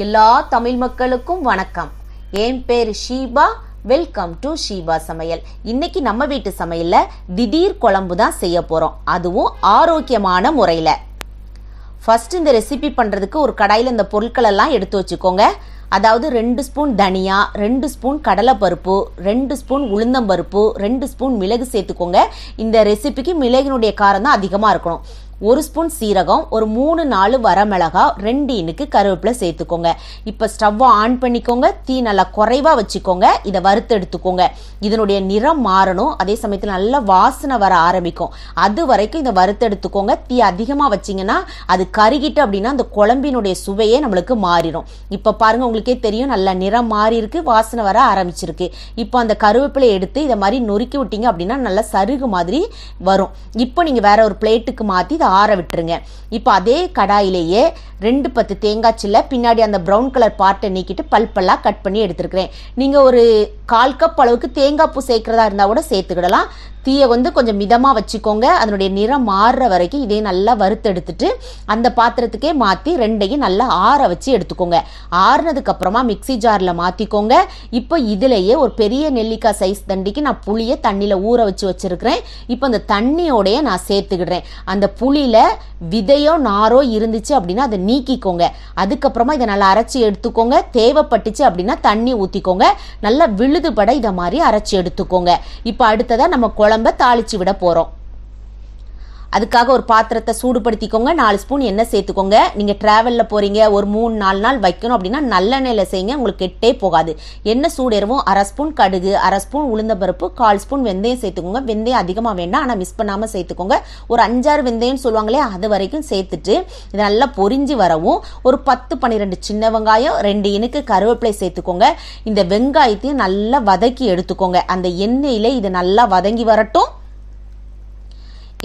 எல்லா தமிழ் மக்களுக்கும் வணக்கம். என் பேர் ஷீபா. வெல்கம் டு ஷீபா சமையல். இன்னைக்கு நம்ம வீட்டு சமையல்ல திடீர் குழம்பு தான் செய்ய போறோம். அதுவும் ஆரோக்கியமான முறையில். ஃபர்ஸ்ட் இந்த ரெசிபி பண்ணுறதுக்கு ஒரு கடாயில் இந்த பொருட்கள் எல்லாம் எடுத்து வச்சுக்கோங்க. அதாவது ரெண்டு ஸ்பூன் தனியா ரெண்டு ஸ்பூன் கடலைப்பருப்பு ரெண்டு ஸ்பூன் உளுந்தம்பருப்பு ரெண்டு ஸ்பூன் மிளகு சேர்த்துக்கோங்க. இந்த ரெசிபிக்கு மிளகினுடைய காரம் தான் அதிகமாக இருக்கணும். ஒரு ஸ்பூன் சீரகம் ஒரு மூணு நாலு வரமிளகா ரெண்டு இனுக்கு கருவேப்பிலை சேர்த்துக்கோங்க. இப்போ ஸ்டவ்வை ஆன் பண்ணிக்கோங்க. தீ நல்லா குறைவாக வச்சுக்கோங்க. இதை வறுத்து எடுத்துக்கோங்க. இதனுடைய நிறம் மாறணும். அதே சமயத்தில் நல்லா வாசனை வர ஆரம்பிக்கும். அது வரைக்கும் இதை வறுத்து எடுத்துக்கோங்க. தீ அதிகமாக வச்சிங்கன்னா அது கருகிட்டு அப்படின்னா அந்த குழம்பினுடைய சுவையே நம்மளுக்கு மாறிடும். இப்போ பாருங்க உங்களுக்கே தெரியும். நல்ல நிறம் மாறி இருக்கு. வாசனை வர ஆரம்பிச்சிருக்கு. இப்போ அந்த கருவேப்பிலை எடுத்து இதை மாதிரி நொறுக்கி விட்டீங்க அப்படின்னா நல்லா சருகு மாதிரி வரும். இப்போ நீங்கள் வேற ஒரு பிளேட்டுக்கு மாற்றி இதை ஆற விட்டுருங்க. இப்போ அதே கடாயிலேயே ரெண்டு பத்து தேங்காய் சில்ல பின்னாடி அந்த ப்ரௌன் கலர் பார்ட்டை நீக்கிட்டு பல்பெல்லாம் கட் பண்ணி எடுத்துருக்கிறேன். நீங்கள் ஒரு கால் கப் அளவுக்கு தேங்காய் பூ சேர்க்குறதா இருந்தால் கூட சேர்த்துக்கிடலாம். தீயை வந்து கொஞ்சம் மிதமாக வச்சுக்கோங்க. அதனுடைய நிறம் மாறுற வரைக்கும் இதே நல்லா வறுத்தெடுத்துட்டு அந்த பாத்திரத்துக்கே மாற்றி ரெண்டையும் நல்லா ஆற வச்சு எடுத்துக்கோங்க. ஆறுனதுக்கப்புறமா மிக்சி ஜாரில் மாற்றிக்கோங்க இப்போ இதுலேயே ஒரு பெரிய நெல்லிக்காய் சைஸ் தண்டிக்கு நான் புளியை தண்ணியில் ஊற வச்சு வச்சுருக்கிறேன். இப்போ அந்த தண்ணியோடைய நான் சேர்த்துக்கிடுறேன். அந்த புளியில் விதையோ நாரோ இருந்துச்சு அப்படின்னா அதை நீக்கிக்கோங்க. அதுக்கப்புறமா இதை நல்லா அரைச்சி எடுத்துக்கோங்க. தேவைப்பட்டுச்சு அப்படின்னா தண்ணி ஊற்றிக்கோங்க நல்லா விழுதுபட இதை மாதிரி அரைச்சி எடுத்துக்கோங்க. இப்போ அடுத்ததாக நம்ம குழம்ப தாளிச்சு விட போகிறோம் அதுக்காக ஒரு பாத்திரத்தை சூடுபடுத்திக்கோங்க. நாலு ஸ்பூன் எண்ணெய் சேர்த்துக்கோங்க. நீங்கள் ட்ராவலில் போகிறீங்க ஒரு மூணு நாலு நாள் வைக்கணும் அப்படின்னா நல்லெண்ணெயில் செய்யுங்க. உங்களுக்கு கெட்டே போகாது. எண்ணெய் சூடேறவும் அரை ஸ்பூன் கடுகு அரை ஸ்பூன் உளுந்தம்பருப்பு கால் ஸ்பூன் வெந்தயம் சேர்த்துக்கோங்க. வெந்தயம் அதிகமாக வேண்டாம் ஆனால் மிஸ் பண்ணாமல் சேர்த்துக்கோங்க. ஒரு அஞ்சாறு வெந்தயம்னு சொல்லுவாங்களே அது வரைக்கும் சேர்த்துட்டு இது நல்லா பொரிஞ்சு வரவும் ஒரு பத்து பன்னிரெண்டு சின்ன வெங்காயம் ரெண்டு இனுக்கு கருவேப்பிலை சேர்த்துக்கோங்க. இந்த வெங்காயத்தையும் நல்லா வதக்கி எடுத்துக்கோங்க. அந்த எண்ணெயில் இது நல்லா வதங்கி வரட்டும்.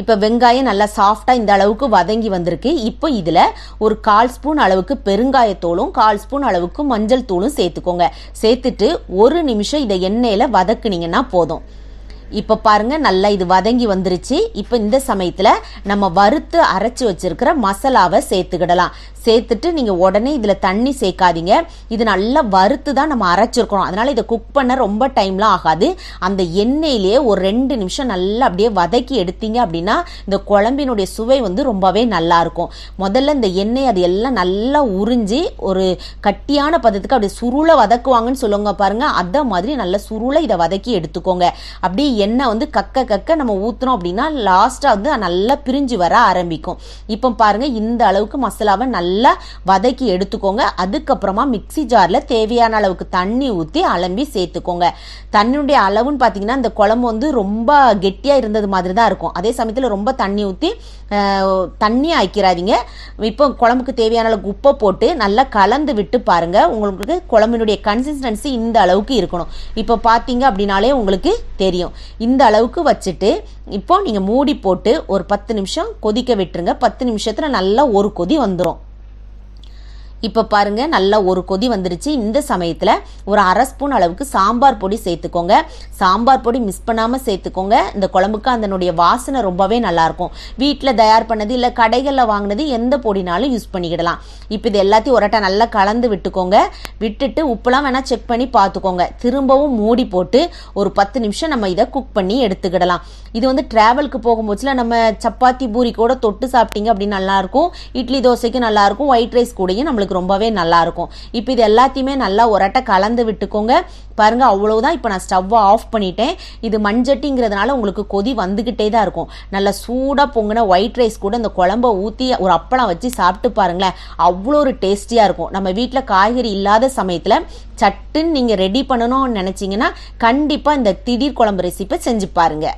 இப்போ வெங்காயம் நல்லா சாஃப்டாக இந்த அளவுக்கு வதங்கி வந்திருக்கு. இப்போ இதில் ஒரு கால் ஸ்பூன் அளவுக்கு பெருங்காயத்தூளும் கால் ஸ்பூன் அளவுக்கு மஞ்சள் தூளும் சேர்த்துக்கோங்க. சேர்த்துட்டு ஒரு நிமிஷம் இதை எண்ணெயில் வதக்குனீங்கன்னா போதும். இப்போ பாருங்க நல்லா இது வதங்கி வந்துருச்சு. இப்போ இந்த சமயத்தில் நம்ம வறுத்து அரைச்சி வச்சிருக்கிற மசாலாவை சேர்த்துக்கிடலாம். சேர்த்துட்டு நீங்கள் உடனே இதில் தண்ணி சேர்க்காதீங்க. இது நல்லா வறுத்து தான் நம்ம அரைச்சிருக்கிறோம் அதனால் இதை குக் பண்ண ரொம்ப டைம்லாம் ஆகாது. அந்த எண்ணெயிலேயே ஒரு ரெண்டு நிமிஷம் நல்லா அப்படியே வதக்கி எடுத்தீங்க அப்படின்னா இந்த குழம்பினுடைய சுவை வந்து ரொம்பவே நல்லாயிருக்கும் முதல்ல இந்த எண்ணெய் அது எல்லாம் நல்லா உறிஞ்சி ஒரு கட்டியான பதத்துக்கு அப்படியே சுருளை வதக்குவாங்கன்னு சொல்லுவாங்க பாருங்கள் அதை மாதிரி நல்லா சுருளை இதை வதக்கி எடுத்துக்கோங்க. அப்படியே எண்ணெய் வந்து கக்க கக்க நம்ம ஊற்றுனோம் அப்படின்னா லாஸ்ட்டாக வந்து நல்லா பிரிஞ்சு வர ஆரம்பிக்கும். இப்போ பாருங்கள் இந்த அளவுக்கு மசாலாவை நல்லா வதக்கி எடுத்துக்கோங்க. அதுக்கப்புறமா மிக்சி ஜாரில் தேவையான அளவுக்கு தண்ணி ஊற்றி அலம்பி சேர்த்துக்கோங்க. தண்ணியுடைய அளவுன்னு பார்த்தீங்கன்னா இந்த குழம்பு வந்து ரொம்ப கெட்டியாக இருந்தது மாதிரி தான் இருக்கும். அதே சமயத்தில் ரொம்ப தண்ணி ஊற்றி தண்ணி ஆக்கிறாதீங்க இப்போ குழம்புக்கு தேவையான அளவுக்கு உப்பை போட்டு நல்லா கலந்து விட்டு பாருங்கள் உங்களுக்கு குழம்பினுடைய கன்சிஸ்டன்சி இந்த அளவுக்கு இருக்கணும். இப்போ பார்த்தீங்க அப்படின்னாலே உங்களுக்கு தெரியும். இந்த அளவுக்கு வச்சுட்டு இப்போ நீங்கள் மூடி போட்டு ஒரு பத்து நிமிஷம் கொதிக்க விட்டுருங்க. பத்து நிமிஷத்தில் நல்லா ஒரு கொதி வந்துடும் இப்போ பாருங்க நல்லா ஒரு கொதி வந்துருச்சு. இந்த சமயத்தில் ஒரு அரை ஸ்பூன் அளவுக்கு சாம்பார் பொடி சேர்த்துக்கோங்க. சாம்பார் பொடி மிஸ் பண்ணாமல் சேர்த்துக்கோங்க. இந்த குழம்புக்கு அதனுடைய வாசனை ரொம்பவே நல்லாயிருக்கும் வீட்டில் தயார் பண்ணது இல்லை கடைகளில் வாங்கினது எந்த பொடினாலும் யூஸ் பண்ணிக்கிடலாம். இப்போ இது எல்லாத்தையும் ஒரட்டா நல்லா கலந்து விட்டுக்கோங்க. விட்டுட்டு உப்புலாம் வேணால் செக் பண்ணி பார்த்துக்கோங்க. திரும்பவும் மூடி போட்டு ஒரு பத்து நிமிஷம் நம்ம இதை குக் பண்ணி எடுத்துக்கிடலாம். இது வந்து ட்ராவலுக்கு போகும்போதுல நம்ம சப்பாத்தி பூரி கூட தொட்டு சாப்பிட்டீங்க அப்படின்னு நல்லாயிருக்கும் இட்லி தோசைக்கும் நல்லாயிருக்கும் ஒயிட் ரைஸ் கூடயும் நம்மளுக்கு உங்களுக்கு ரொம்பவே நல்லா இருக்கும். இப்போ இது எல்லாத்தையுமே நல்லா ஒரட்டை கலந்து விட்டுக்கோங்க. பாருங்க அவ்வளவுதான் இப்போ நான் ஸ்டவ்வை ஆஃப் பண்ணிட்டேன். இது மண்சட்டிங்கிறதுனால உங்களுக்கு கொதி வந்துக்கிட்டே தான் இருக்கும். நல்லா சூடாக பொங்கின ஒயிட் ரைஸ் கூட இந்த குழம்ப ஊற்றி ஒரு அப்பளம் வச்சு சாப்பிட்டு பாருங்களேன். அவ்வளோ ஒரு டேஸ்டியாக இருக்கும். நம்ம வீட்டில் காய்கறி இல்லாத சமயத்தில் சட்டுன்னு நீங்கள் ரெடி பண்ணணும்னு நினச்சிங்கன்னா கண்டிப்பாக இந்த திடீர் குழம்பு ரெசிப்பை செஞ்சு பாருங்கள்